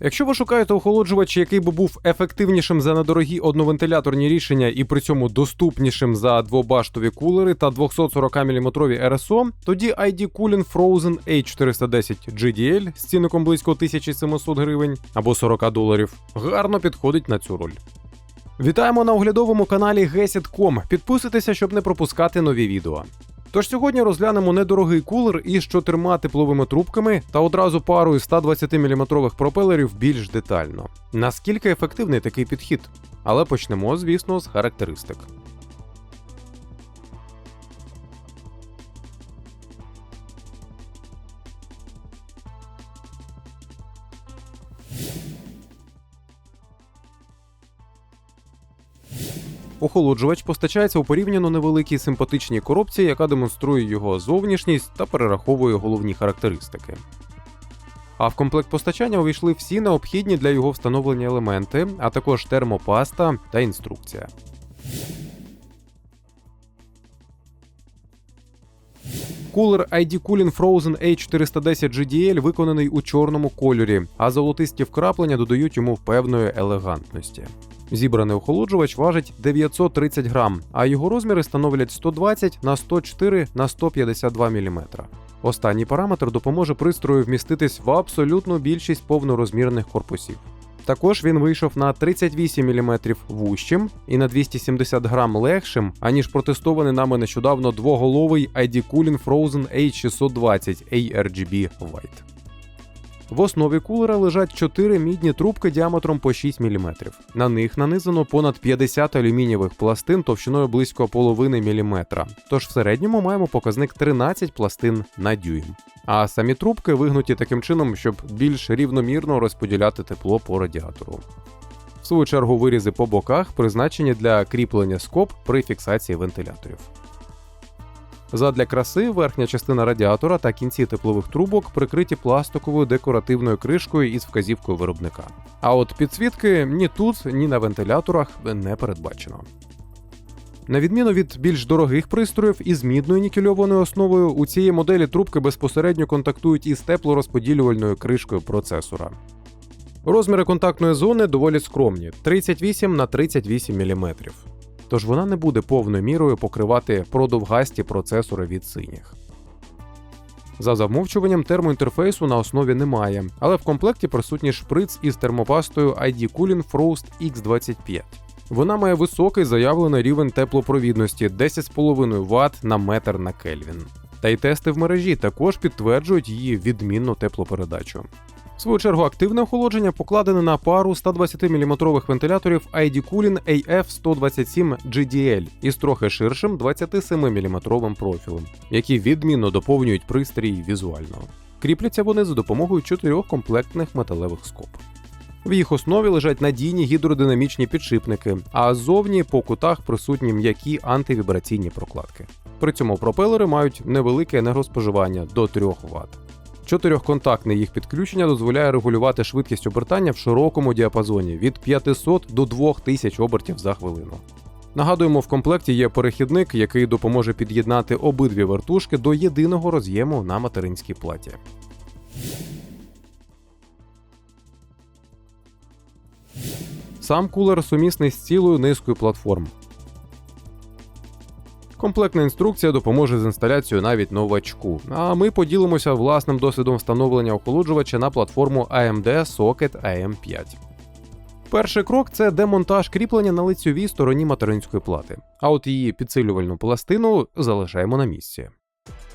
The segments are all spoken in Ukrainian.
Якщо ви шукаєте охолоджувач, який би був ефективнішим за недорогі одновентиляторні рішення і при цьому доступнішим за двобаштові кулери та 240 мм РСО, тоді ID Cooling Frozen A410 GDL з цінником близько 1700 гривень або 40 доларів гарно підходить на цю роль. Вітаємо на оглядовому каналі Gesit.com. Підписуйтеся, щоб не пропускати нові відео. Тож сьогодні розглянемо недорогий кулер із чотирма тепловими трубками та одразу парою 120-мм пропелерів більш детально. Наскільки ефективний такий підхід? Але почнемо, звісно, з характеристик. Охолоджувач постачається у порівняно невеликій симпатичній коробці, яка демонструє його зовнішність та перераховує головні характеристики. А в комплект постачання увійшли всі необхідні для його встановлення елементи, а також термопаста та інструкція. Кулер ID Cooling Frozen A410 GDL виконаний у чорному кольорі, а золотисті вкраплення додають йому певної елегантності. Зібраний охолоджувач важить 930 грам, а його розміри становлять 120 на 104 на 152 мм. Останній параметр допоможе пристрою вміститись в абсолютну більшість повнорозмірних корпусів. Також він вийшов на 38 мм вущим і на 270 грам легшим, аніж протестований нами нещодавно двоголовий ID Cooling Frozen A620 ARGB White. В основі кулера лежать 4 мідні трубки діаметром по 6 мм. На них нанизано понад 50 алюмінієвих пластин товщиною близько половини міліметра. Тож в середньому маємо показник 13 пластин на дюйм. А самі трубки вигнуті таким чином, щоб більш рівномірно розподіляти тепло по радіатору. В свою чергу вирізи по боках призначені для кріплення скоб при фіксації вентиляторів. Задля краси верхня частина радіатора та кінці теплових трубок прикриті пластиковою декоративною кришкою із вказівкою виробника. А от підсвітки ні тут, ні на вентиляторах не передбачено. На відміну від більш дорогих пристроїв із мідною нікельованою основою, у цієї моделі трубки безпосередньо контактують із теплорозподілювальною кришкою процесора. Розміри контактної зони доволі скромні 38 на 38 мм тож вона не буде повною мірою покривати продовгасті процесори від синіх. За замовчуванням термоінтерфейсу на основі немає, але в комплекті присутній шприц із термопастою ID Cooling Frost X25. Вона має високий заявлений рівень теплопровідності 10,5 Вт на метр на Кельвін. Та й тести в мережі також підтверджують її відмінну теплопередачу. В свою чергу активне охолодження покладене на пару 120-мм вентиляторів ID Cooling AF127 GDL із трохи ширшим 27-мм профілем, які відмінно доповнюють пристрій візуально. Кріпляться вони за допомогою чотирьох комплектних металевих скоб. В їх основі лежать надійні гідродинамічні підшипники, а ззовні по кутах присутні м'які антивібраційні прокладки. При цьому пропелери мають невелике енергоспоживання до 3 Вт. Чотирьохконтактне їх підключення дозволяє регулювати швидкість обертання в широкому діапазоні від 500 до 2000 обертів за хвилину. Нагадуємо, в комплекті є перехідник, який допоможе під'єднати обидві вертушки до єдиного роз'єму на материнській платі. Сам кулер сумісний з цілою низкою платформ. Комплектна інструкція допоможе з інсталяцією навіть новачку. А ми поділимося власним досвідом встановлення охолоджувача на платформу AMD Socket AM5. Перший крок це демонтаж кріплення на лицьовій стороні материнської плати, а от її підсилювальну пластину залишаємо на місці.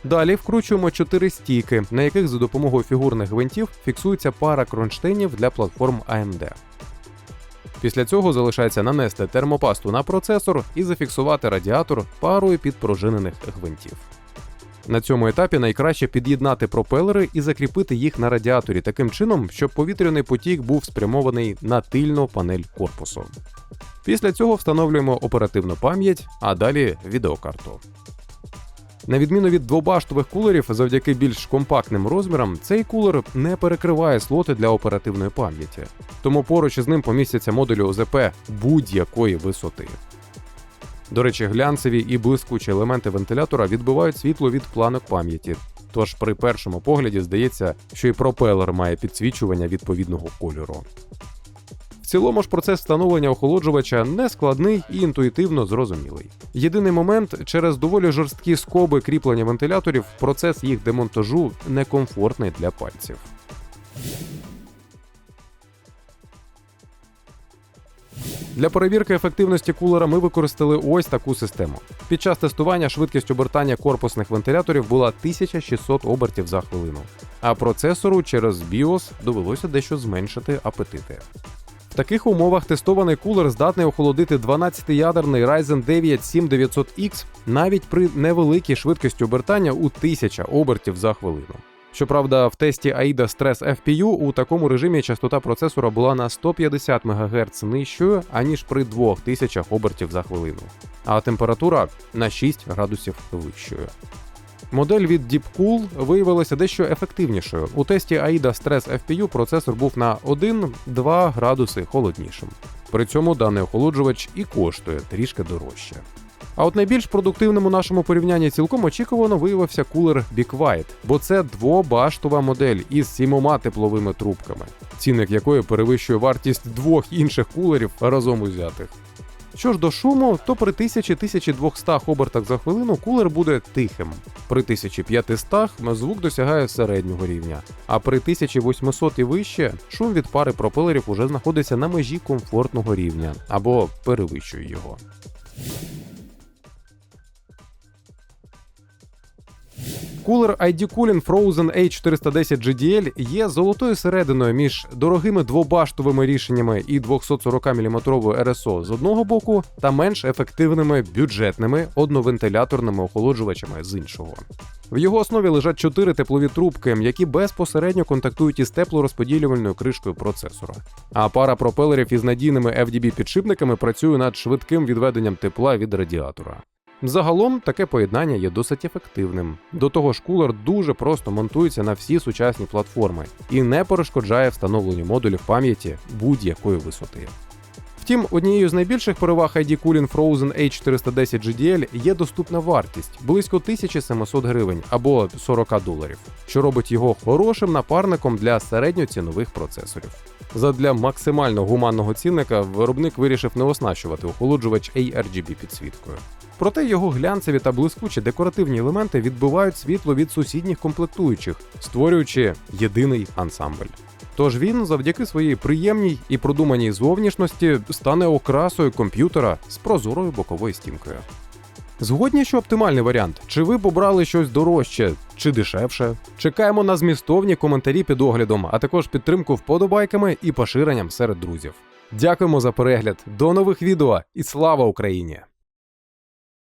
Далі вкручуємо чотири стійки, на яких за допомогою фігурних гвинтів фіксується пара кронштейнів для платформ AMD. Після цього залишається нанести термопасту на процесор і зафіксувати радіатор парою підпружинених гвинтів. На цьому етапі найкраще під'єднати пропелери і закріпити їх на радіаторі таким чином, щоб повітряний потік був спрямований на тильну панель корпусу. Після цього встановлюємо оперативну пам'ять, а далі відеокарту. На відміну від двобаштових кулерів, завдяки більш компактним розмірам, цей кулер не перекриває слоти для оперативної пам'яті, тому поруч із ним помістяться модулі ОЗП будь-якої висоти. До речі, глянцеві і блискучі елементи вентилятора відбивають світло від планок пам'яті, Тож при першому погляді здається, що і пропелер має підсвічування відповідного кольору. В цілому ж процес встановлення охолоджувача не складний і інтуїтивно зрозумілий. Єдиний момент, через доволі жорсткі скоби кріплення вентиляторів, процес їх демонтажу некомфортний для пальців. Для перевірки ефективності кулера ми використали ось таку систему. Під час тестування швидкість обертання корпусних вентиляторів була 1600 обертів за хвилину, а процесору через BIOS довелося дещо зменшити апетити. В таких умовах тестований кулер здатний охолодити 12-ядерний Ryzen 9 7900X навіть при невеликій швидкості обертання у 1000 обертів за хвилину. Щоправда, в тесті AIDA Stress FPU у такому режимі частота процесора була на 150 МГц нижчою, аніж при 2000 обертів за хвилину, а температура на 6 градусів вищою. Модель від Deepcool виявилася дещо ефективнішою. У тесті AIDA Stress FPU процесор був на 1-2 градуси холоднішим. При цьому даний охолоджувач і коштує трішки дорожче. А от найбільш продуктивним у нашому порівнянні цілком очікувано виявився кулер Big White, бо це двобаштова модель із сімома тепловими трубками, цінник якої перевищує вартість двох інших кулерів разом узятих. Що ж до шуму, то при 1000-1200 обертах за хвилину кулер буде тихим. При 1500 звук досягає середнього рівня, а при 1800 і вище шум від пари пропелерів уже знаходиться на межі комфортного рівня або перевищує його. Кулер ID Cooling Frozen H410 GDL є золотою серединою між дорогими двобаштовими рішеннями і 240-мм RSO з одного боку та менш ефективними бюджетними одновентиляторними охолоджувачами з іншого. В його основі лежать чотири теплові трубки, які безпосередньо контактують із теплорозподілювальною кришкою процесора. А пара пропелерів із надійними FDB-підшипниками працює над швидким відведенням тепла від радіатора. Загалом таке поєднання є досить ефективним. До того ж, кулер дуже просто монтується на всі сучасні платформи і не перешкоджає встановленню модулів пам'яті будь-якої висоти. Втім, однією з найбільших переваг ID Cooling Frozen H410 GDL є доступна вартість близько 1700 гривень або 40 доларів, що робить його хорошим напарником для середньоцінових процесорів. Задля максимально гуманного цінника виробник вирішив не оснащувати охолоджувач ARGB підсвіткою. Проте його глянцеві та блискучі декоративні елементи відбивають світло від сусідніх комплектуючих, створюючи єдиний ансамбль. Тож він, завдяки своїй приємній і продуманій зовнішності, стане окрасою комп'ютера з прозорою боковою стінкою. Згодні, що оптимальний варіант, чи ви б обрали щось дорожче чи дешевше? Чекаємо на змістовні коментарі під оглядом, а також підтримку вподобайками і поширенням серед друзів. Дякуємо за перегляд, до нових відео і слава Україні!